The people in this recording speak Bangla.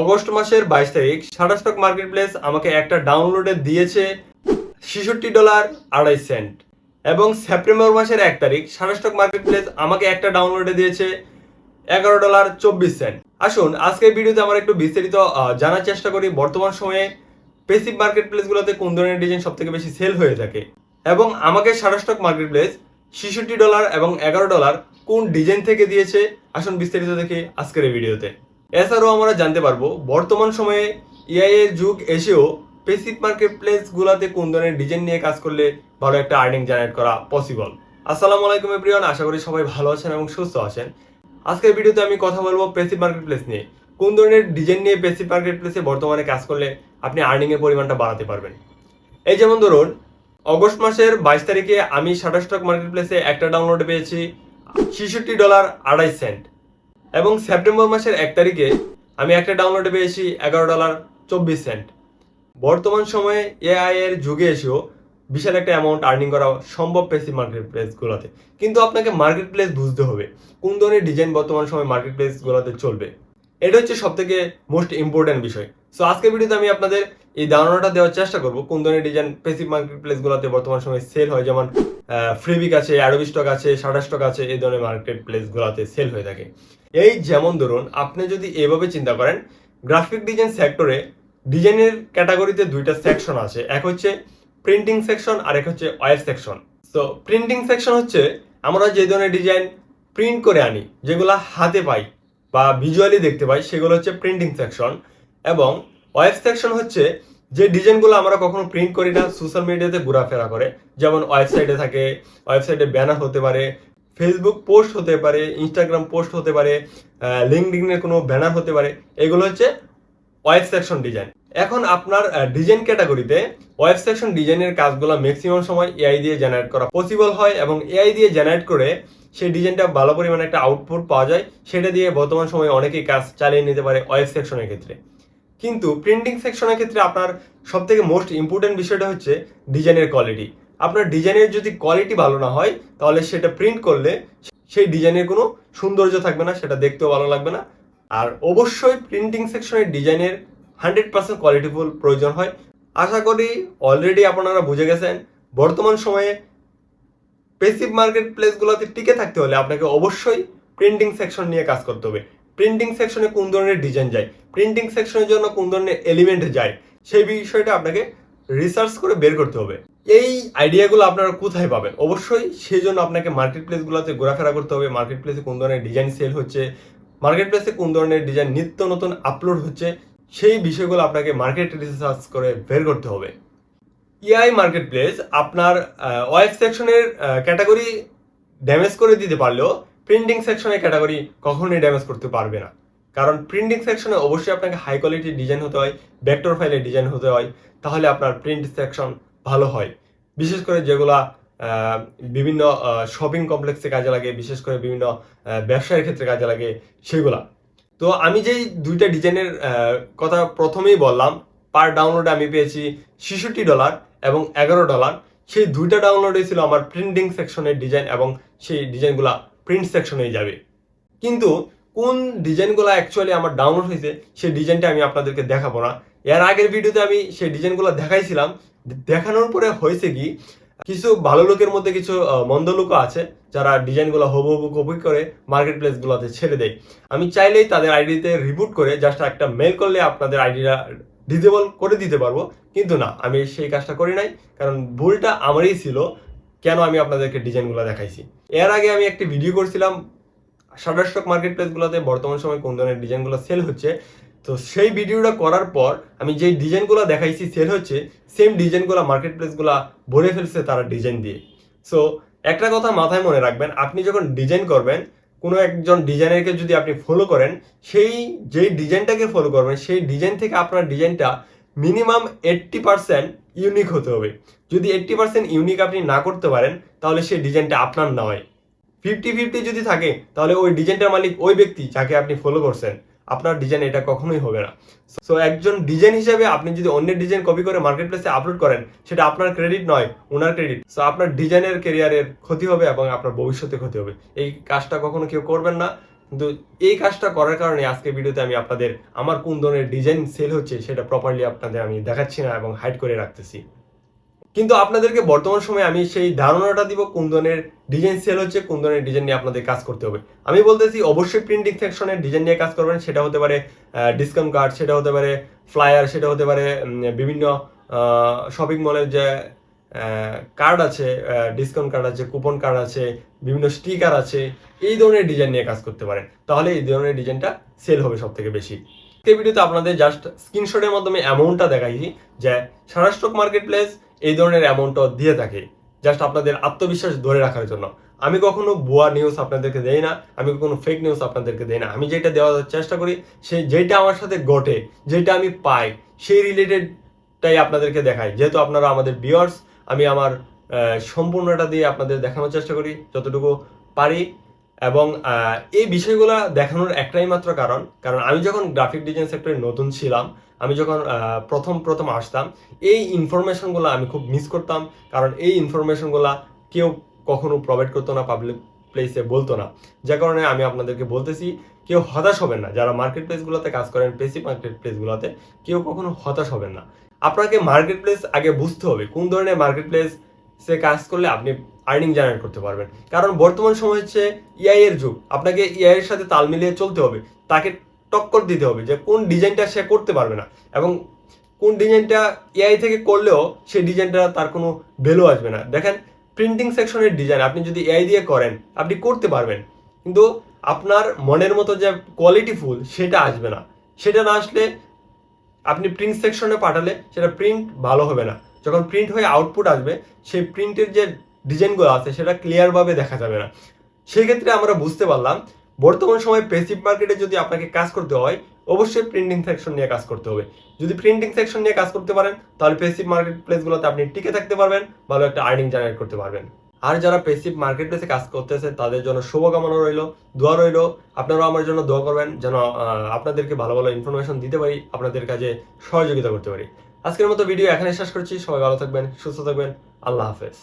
অগস্ট মাসের বাইশ তারিখ সারা স্টক মার্কেট প্লেস আমাকে একটা ডাউনলোডে দিয়েছে ছেষট্টি ডলার আড়াই সেন্ট। এবং সেপ্টেম্বর মাসের এক তারিখ সারা স্টক মার্কেট প্লেস আমাকে একটা ডাউনলোডে দিয়েছে এগারো ডলার চব্বিশ সেন্ট। আসুন, আজকের ভিডিওতে আমরা একটু বিস্তারিত জানার চেষ্টা করি বর্তমান সময়ে পেসিভ মার্কেট প্লেসগুলোতে কোন ধরনের ডিজাইন সব থেকে বেশি সেল হয়ে থাকে এবং আমাকে সারা স্টক মার্কেট প্লেস ছেষট্টি ডলার এবং এগারো ডলার কোন ডিজাইন থেকে দিয়েছে? আসুন বিস্তারিত দেখি আজকের এই ভিডিওতে। এছাড়াও আমরা জানতে পারব, বর্তমান সময়ে এআই এর যুগ এসেও পেসিভ মার্কেট প্লেস গুলাতে কোন ধরনের ডিজাইন নিয়ে কাজ করলে ভালো একটা আর্নিং জেনারেট করা পসিবল আসসালামু আলাইকুম এভরিওয়ান আশা করি সবাই ভালো আছেন এবং সুস্থ আছেন। আজকের ভিডিওতে আমি কথা বলব পেসিভ মার্কেট প্লেস নিয়ে। কোন ধরনের ডিজাইন নিয়ে পেসিভ মার্কেট প্লেসে বর্তমানে কাজ করলে আপনি আর্নিং এর পরিমাণটা বাড়াতে পারবেন? এই যেমন ধরুন, অগস্ট মাসের বাইশ তারিখে আমি সাটা স্টক মার্কেট প্লেসে একটা ডাউনলোড পেয়েছি, ছেষট্টি ডলার আড়াই সেন্ট। এবং সেপ্টেম্বর মাসের এক তারিখে আমি একটা ডাউনলোডে পেয়েছি এগারো ডলার চব্বিশ সেন্ট বর্তমান সময়ে এআই এর যুগে এসেও বিশাল একটা অ্যামাউন্ট আর্নিং করা সম্ভব পেসি মার্কেট প্লেসগুলোতে কিন্তু আপনাকে মার্কেট প্লেস বুঝতে হবে, কোন ধরনের ডিজাইন বর্তমান সময় মার্কেট প্লেসগুলোতে চলবে। এটা হচ্ছে সব থেকে মোস্ট ইম্পর্টেন্ট বিষয়। সো আজকের ভিডিওতে আমি আপনাদের এই ধারণাটা দেওয়ার চেষ্টা করব, কোন ধরনের ডিজাইন পেসিভ মার্কেট প্লেসগুলোতে বর্তমান সময়ে সেল হয়। যেমন ফ্রিবিক আছে অ্যাডোবি স্টক আছে শাটা স্টক আছে, এই ধরনের মার্কেট প্লেসগুলোতে সেল হয়ে থাকে। এই যেমন ধরুন, আপনি যদি এভাবে চিন্তা করেন গ্রাফিক ডিজাইন সেক্টরে ডিজাইনের ক্যাটাগরিতে দুইটা সেকশন আছে। এক হচ্ছে প্রিন্টিং সেকশন আর এক হচ্ছে ওয়েব সেকশন তো প্রিন্টিং সেকশন হচ্ছে, আমরা যে ধরনের ডিজাইন প্রিন্ট করে আনি, যেগুলো হাতে পাই বা ভিজুয়ালি দেখতে পাই, সেগুলো হচ্ছে প্রিন্টিং সেকশন এবং ওয়েব সেকশন হচ্ছে, যে ডিজাইনগুলো আমরা কখনো প্রিন্ট করি না সোশ্যাল মিডিয়াতে ঘোরাফেরা করে। যেমন ওয়েবসাইটে থাকে ওয়েবসাইটে ব্যানার হতে পারে ফেসবুক পোস্ট হতে পারে ইনস্টাগ্রাম পোস্ট হতে পারে লিঙ্কডিনের কোনো ব্যানার হতে পারে, এগুলো হচ্ছে ওয়েব সেকশন ডিজাইন এখন আপনার ডিজাইন ক্যাটাগরিতে ওয়েব সেকশন ডিজাইনের কাজগুলো ম্যাক্সিমাম সময় এআই দিয়ে জেনারেট করা পসিবল হয় এবং এআই দিয়ে জেনারেট করে সেই ডিজাইনটা ভালো পরিমাণে একটা আউটপুট পাওয়া যায়, সেটা দিয়ে বর্তমান সময়ে অনেকেই কাজ চালিয়ে নিতে পারে ওয়েব সেকশনের ক্ষেত্রে। কিন্তু প্রিন্টিং সেকশনের ক্ষেত্রে আপনার সবথেকে মোস্ট ইম্পর্টেন্ট বিষয়টা হচ্ছে ডিজাইনের কোয়ালিটি আপনার ডিজাইনের যদি কোয়ালিটি ভালো না হয়, তাহলে সেটা প্রিন্ট করলে সেই ডিজাইনের কোনো সৌন্দর্য থাকবে না, সেটা দেখতেও ভালো লাগবে না। আর অবশ্যই প্রিন্টিং সেকশনের ডিজাইনের হান্ড্রেড পার্সেন্ট কোয়ালিটিফুল প্রয়োজন হয়। আশা করি অলরেডি আপনারা বুঝে গেছেন। বর্তমান সময়ে পেসিভ মার্কেট প্লেসগুলোতে টিকে থাকতে হলে আপনাকে অবশ্যই প্রিন্টিং সেকশন নিয়ে কাজ করতে হবে। প্রিন্টিং সেকশনে কোন ধরনের ডিজাইন যায়? প্রিন্টিং সেকশনের জন্য কোন ধরনের এলিমেন্ট যায়? সেই বিষয়টা আপনাকে রিসার্চ করে বের করতে হবে। এই আইডিয়াগুলো আপনারা কোথায় পাবেন? অবশ্যই সেই জন্য আপনাকে মার্কেট প্লেসগুলোতে ঘোরাফেরা করতে হবে। মার্কেট প্লেসে কোন ধরনের ডিজাইন সেল হচ্ছে মার্কেট প্লেসে কোন ধরনের ডিজাইন নিত্য নতুন আপলোড হচ্ছে, সেই বিষয়গুলো আপনাকে মার্কেট রিসার্চ করে বের করতে হবে। ইআই মার্কেট প্লেস আপনার ওয়েব সেকশনের ক্যাটাগরি ড্যামেজ করে দিতে পারলেও প্রিন্টিং সেকশনের ক্যাটাগরি কখনোই ড্যামেজ করতে পারবে না। কারণ প্রিন্টিং সেকশনে অবশ্যই আপনাকে হাই কোয়ালিটির ডিজাইন হতে হয় ভেক্টর ফাইলের ডিজাইন হতে হয়, তাহলে আপনার প্রিন্ট সেকশন ভালো হয়। বিশেষ করে যেগুলা বিভিন্ন শপিং কমপ্লেক্সে কাজে লাগে, বিশেষ করে বিভিন্ন ব্যবসায়ের ক্ষেত্রে কাজে লাগে, সেগুলা। তো আমি যেই দুইটা ডিজাইনের কথা প্রথমেই বললাম পার ডাউনলোডে আমি পেয়েছি ছেষট্টি ডলার এবং এগারো ডলার সেই দুইটা ডাউনলোডে ছিল আমার প্রিন্টিং সেকশনের ডিজাইন এবং সেই ডিজাইনগুলা প্রিন্ট সেকশনেই যাবে। কিন্তু কোন ডিজাইনগুলো অ্যাকচুয়ালি আমার ডাউনলোড হয়েছে, সেই ডিজাইনটা আমি আপনাদেরকে দেখাবো না। এর আগের ভিডিওতে আমি সেই ডিজাইনগুলো দেখাইছিলাম। দেখানোর পরে হয়েছে কি, কিছু ভালো লোকের মধ্যে কিছু মন্দ লোকও আছে, যারা ডিজাইনগুলো হবু হবু কপি করে মার্কেট প্লেসগুলোতে ছেড়ে দেয়। আমি চাইলেই তাদের আইডিতে রিপোর্ট করে জাস্ট একটা মেল করলে আপনাদের আইডিটা ডিজেবল করে দিতে পারব। কিন্তু না, আমি সেই কাজটা করি নাই, কারণ ভুলটা আমারই ছিল, কেন আমি আপনাদেরকে ডিজাইনগুলো দেখাইছি। এর আগে আমি একটি ভিডিও করছিলাম শাটার স্টক মার্কেট প্লেসগুলোতে বর্তমান সময় কোন ধরনের ডিজাইনগুলো সেল হচ্ছে, তো সেই ভিডিওটা করার পর আমি যেই ডিজাইনগুলো দেখাইছি সেল হচ্ছে সেম ডিজাইনগুলো মার্কেট প্লেসগুলো ভরে ফেলছে তারা ডিজাইন দিয়ে। সো একটা কথা মাথায় মনে রাখবেন, আপনি যখন ডিজাইন করবেন, কোনো একজন ডিজাইনারকে যদি আপনি ফলো করেন, সেই যেই ডিজাইনটাকে ফলো করবেন, সেই ডিজাইন থেকে আপনার ডিজাইনটা মিনিমাম এইট্টি পার্সেন্ট ইউনিক হতে হবে। যদি এইট্টি পার্সেন্ট ইউনিক আপনি না করতে পারেন, তাহলে সেই ডিজাইনটা আপনার নয়। ফিফটি ফিফটি যদি থাকে, তাহলে ওই ডিজাইনটার মালিক ওই ব্যক্তি যাকে আপনি ফলো করছেন। আপনার ডিজাইন এটা কখনোই হবে না। সো একজন ডিজাইন হিসেবে আপনি যদি অন্যের ডিজাইন কপি করে মার্কেট প্লেসে আপলোড করেন, সেটা আপনার ক্রেডিট নয়, ওনার ক্রেডিট সো আপনার ডিজাইনের কেরিয়ারের ক্ষতি হবে এবং আপনার ভবিষ্যতে ক্ষতি হবে। এই কাজটা কখনো কেউ করবেন না। কিন্তু এই কাজটা করার কারণে আজকে ভিডিওতে আমি আপনাদের আমার কোন ধরনের ডিজাইন সেল হচ্ছে, সেটা প্রপারলি আপনাদের আমি দেখাচ্ছি না এবং হাইড করে রাখতেছি। কিন্তু আপনাদেরকে বর্তমান সময়ে আমি সেই ধারণাটা দিব কোন ধরনের ডিজাইন সেল হচ্ছে, কোন ধরনের ডিজাইন নিয়ে আপনাদের কাজ করতে হবে। আমি বলতেছি, অবশ্যই প্রিন্টিং সেকশনের ডিজাইন নিয়ে কাজ করবেন, সেটা হতে পারে ডিসকাউন্ট কার্ড সেটা হতে পারে ফ্লায়ার সেটা হতে পারে বিভিন্ন শপিং মলের যে কার্ড আছে ডিসকাউন্ট কার্ড আছে কুপন কার্ড আছে, বিভিন্ন স্টিকার আছে, এই ধরনের ডিজাইন নিয়ে কাজ করতে পারেন। তাহলে এই ধরনের ডিজাইনটা সেল হবে সব থেকে বেশি ভিডিওতে আপনাদের জাস্ট স্ক্রিনশটের মাধ্যমে অ্যামাউন্টটা দেখাইছি যে সারা স্টক মার্কেট প্লেস এই ধরনের অ্যামাউন্টটা দিয়ে থাকে। জাস্ট আপনাদের আত্মবিশ্বাস ধরে রাখার জন্য। আমি কখনো ভুয়া নিউজ আপনাদেরকে দেই না, আমি কখনো ফেক নিউজ আপনাদেরকে দেই না। আমি যেটা দেওয়ার চেষ্টা করি সেই যেটা আমার সাথে ঘটে, যেটা আমি পাই, সেই রিলেটেডটাই আপনাদেরকে দেখাই। যেহেতু আপনারা আমাদের বিয়ার্স আমি আমার সম্পূর্ণটা দিয়ে আপনাদের দেখানোর চেষ্টা করি, যতটুকু পারি। এবং এই বিষয়গুলো দেখানোর একটাই মাত্র কারণ কারণ আমি যখন গ্রাফিক ডিজাইন সেক্টরে নতুন ছিলাম, আমি যখন প্রথম প্রথম আসতাম, এই ইনফরমেশনগুলো আমি খুব মিস করতাম, কারণ এই ইনফরমেশনগুলো কেউ কখনো প্রোভাইড করতো না পাবলিক প্লেসে বলতো না। যে কারণে আমি আপনাদেরকে বলতেছি, কেউ হতাশ হবেন না। যারা মার্কেট প্লেসগুলোতে কাজ করেন পেসিভ মার্কেট প্লেসগুলোতে কেউ কখনো হতাশ হবেন না। আপনাকে মার্কেট প্লেস আগে বুঝতে হবে, কোন ধরনের মার্কেট প্লেস সে কাজ করলে আপনি আর্নিং জেনারেট করতে পারবেন। কারণ বর্তমান সময় হচ্ছে ইআই এর যুগ। আপনাকে ইআই এর সাথে তাল মিলিয়ে চলতে হবে। তাকে টক্কর দিতে হবে যে কোন ডিজাইনটা সে করতে পারবে না। এবং কোন ডিজাইনটা এআই থেকে করলেও সেই ডিজাইনটা তার কোনো ভ্যালু আসবে না। দেখেন প্রিন্টিং সেকশনের ডিজাইন আপনি যদি এআই দিয়ে করেন, আপনি করতে পারবেন। কিন্তু আপনার মনের মতো যে কোয়ালিটি ফুল, সেটা আসবে না। সেটা না আসলে আপনি প্রিন্ট সেকশনে পাঠালে সেটা প্রিন্ট ভালো হবে না। যখন প্রিন্ট হয়ে আউটপুট আসবে, সেই প্রিন্টের যে ডিজাইনগুলো আছে, সেটা ক্লিয়ারভাবে দেখা যাবে না। সেই ক্ষেত্রে আমরা বুঝতে পারলাম, বর্তমান সময় পেসিভ মার্কেটে যদি আপনাকে কাজ করতে হয়, অবশ্যই প্রিন্টিং সেকশন নিয়ে কাজ করতে হবে। যদি প্রিন্টিং সেকশন নিয়ে কাজ করতে পারেন, তাহলে পেসিভ মার্কেট প্লেসগুলোতে আপনি টিকে থাকতে পারবেন, ভালো একটা আর্নিং জেনারেট করতে পারবেন। আর যারা পেসিভ মার্কেট প্লেসে কাজ করতেছে, তাদের জন্য শুভকামনা রইল, দোয়া রইল। আপনারাও আমার জন্য দোয়া করবেন, যেন আপনাদেরকে ভালো ভালো ইনফরমেশন দিতে পারি, আপনাদের কাজে সহযোগিতা করতে পারি। আজকের মতো ভিডিও এখানে শেষ করছি। সবাই ভালো থাকবেন সুস্থ থাকবেন। আল্লাহ হাফেজ।